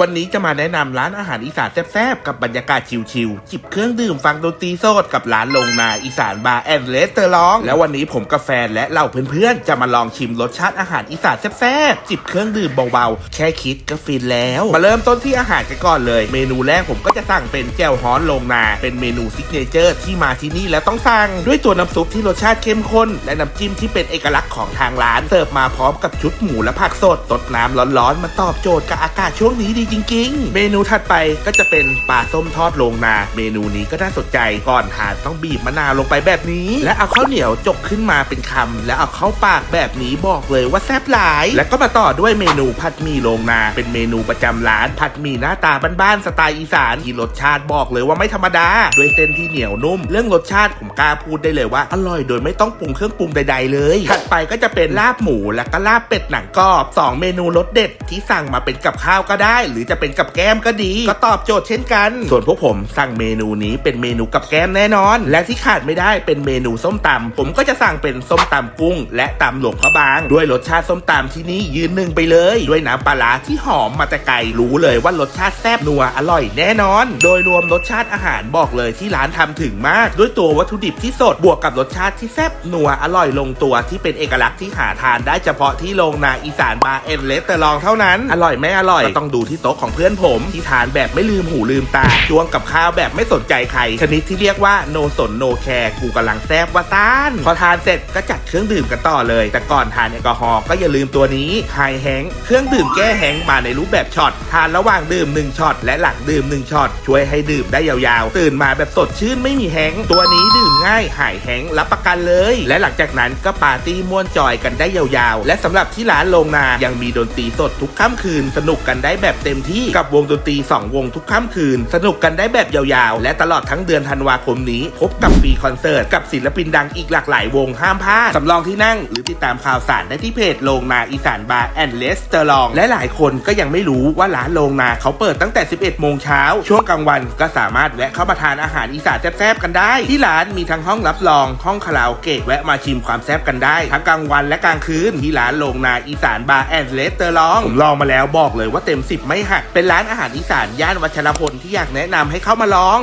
วันนี้จะมาแนะนำร้านอาหารอีสานแซ่บๆ กับบรรยากาศชิลๆ จิบเครื่องดื่มฟังดนตรีโซดกับร้านลงนาอีสานบาร์แอนด์เลสเตอร์ลอง แล้ววันนี้ผมกับแฟนและเหล่าเพื่อนๆ จะมาลองชิมรสชาติอาหารอีสานแซ่บๆ จิบเครื่องดื่มเบาๆ แค่คิดก็ฟินแล้ว มาเริ่มต้นที่อาหารกันก่อนเลย เมนูแรกผมก็จะสั่งเป็นแจ่วฮ้อนลงนา เป็นเมนูซิกเนเจอร์ที่มาที่นี่แล้วต้องสั่ง ด้วยตัวน้ำซุปที่รสชาติเข้มข้นและน้ำจิ้มที่เป็นเอกลักษณ์ของทางร้านเสิร์ฟมาพร้อมกับชุดหมูและผักสดสดน้ำร้อนๆมาตอบโจทย์กับอากาศช่วงนี้ดีจริง ๆ เมนูถัดไปก็จะเป็นปลาส้มทอดโรงนา เมนูนี้ก็น่าสนใจก่อนทานต้องบีบมะนาวลงไปแบบนี้ และเอาข้าวเหนียวจกขึ้นมาเป็นคำและเอาเข้าปากแบบนี้บอกเลยว่าแซ่บหลาย และก็มาต่อด้วยเมนูผัดหมี่โรงนา เป็นเมนูประจำร้าน ผัดหมี่หน้าตาบ้านๆสไตล์อีสานที่รสชาติบอกเลยว่าไม่ธรรมดาด้วยเส้นที่เหนียวนุ่ม เรื่องรสชาติผมกล้าพูดได้เลยว่าอร่อยโดยไม่ต้องปรุงเครื่องปรุงใด ๆ เลยถัดไปก็จะเป็นลาบหมูและก็ลาบเป็ดหนังกรอบสองเมนูรสเด็ดที่สั่งมาเป็นกับข้าวก็ได้หรือจะเป็นกับแก้มก็ดี ก็ตอบโจทย์เช่นกัน ส่วนพวกผมสั่งเมนูนี้เป็นเมนูกับแก้มแน่นอน และที่ขาดไม่ได้เป็นเมนูส้มตำผมก็จะสั่งเป็นส้มตำกุ้ง และตำหลวงพระบาง ด้วยรสชาติส้มตำที่นี่ยืนหนึ่งไปเลย ด้วยน้ำปลาร้าที่หอมมาแต่ไกลรู้เลยว่ารสชาติแซ่บนัวอร่อยแน่นอน โดยรวมรสชาติอาหารบอกเลยที่ร้านทำถึงมาก ด้วยตัววัตถุดิบที่สดบวกกับรสชาติที่แซ่บนัวอร่อยลงตัวที่เป็นเอกลักษณ์ที่หาทานได้เฉพาะที่โรงนาอีสานบาร์เอ็นเลสเตอร์ลองเท่านั้น อร่อยไม่อร่อยก็ต้องดูที่โต๊ะของเพื่อนผม ที่ทานแบบไม่ลืมหูลืมตาจ้วงกับข้าวแบบไม่สนใจใคร ชนิดที่เรียกว่าโนสนโนแคร์กูกำลังแซบว่าซ่านพอทานเสร็จก็จัดเครื่องดื่มกันต่อเลย แต่ก่อนทานแอลกอฮอล์ก็อย่าลืมตัวนี้ไฮแฮงเครื่องดื่มแก้แฮงมาในรูปแบบช็อตทานระหว่างดื่ม1ช็อตและหลังดื่ม1ช็อตช่วยให้ดื่มได้ยาวๆ ตื่นมาแบบสดชื่นไม่มีแฮงตัวนี้ดื่มง่ายหายแฮงรับประกันเลย และหลังจากนั้นก็ปาร์ตี้ม่วนจอยกันได้ยาวๆ และสำหรับที่ร้านโรงนายังมีดนตรีสดทุกค่ำคืนสนุกกันได้แบบเต็มที่กับวงดนตรี 2 วงทุกค่ำคืน สนุกกันได้แบบยาวๆ และตลอดทั้งเดือนธันวาคมนี้ พบกับฟรีคอนเสิร์ต กับศิลปินดังอีกหลากหลายวงห้ามพลาดสำรองที่นั่งหรือติดตามข่าวสารได้ที่เพจโรงนาอีสานบาร์แอนด์เลสเตอร์ลอง และหลายคนก็ยังไม่รู้ว่าร้านโรงนาเขาเปิดตั้งแต่ 11 โมงเช้าช่วงกลางวันก็สามารถแวะเข้ามาทานอาหารอีสานแซ่บๆกันได้ ที่ร้านมีทั้งห้องรับรองห้องคาราโอเกะแวะมาชิมความแซ่บกันได้ ทั้งกลางวันและกลางคืนที่ร้านโรงนาอีสานบาร์แอนด์เลสเตอร์ลองผมลองมาแล้วบอกเลยว่าเต็ม 10 ไม่หักเป็นร้านอาหารอีสานย่านวัชรพลที่อยากแนะนำให้เข้ามาลอง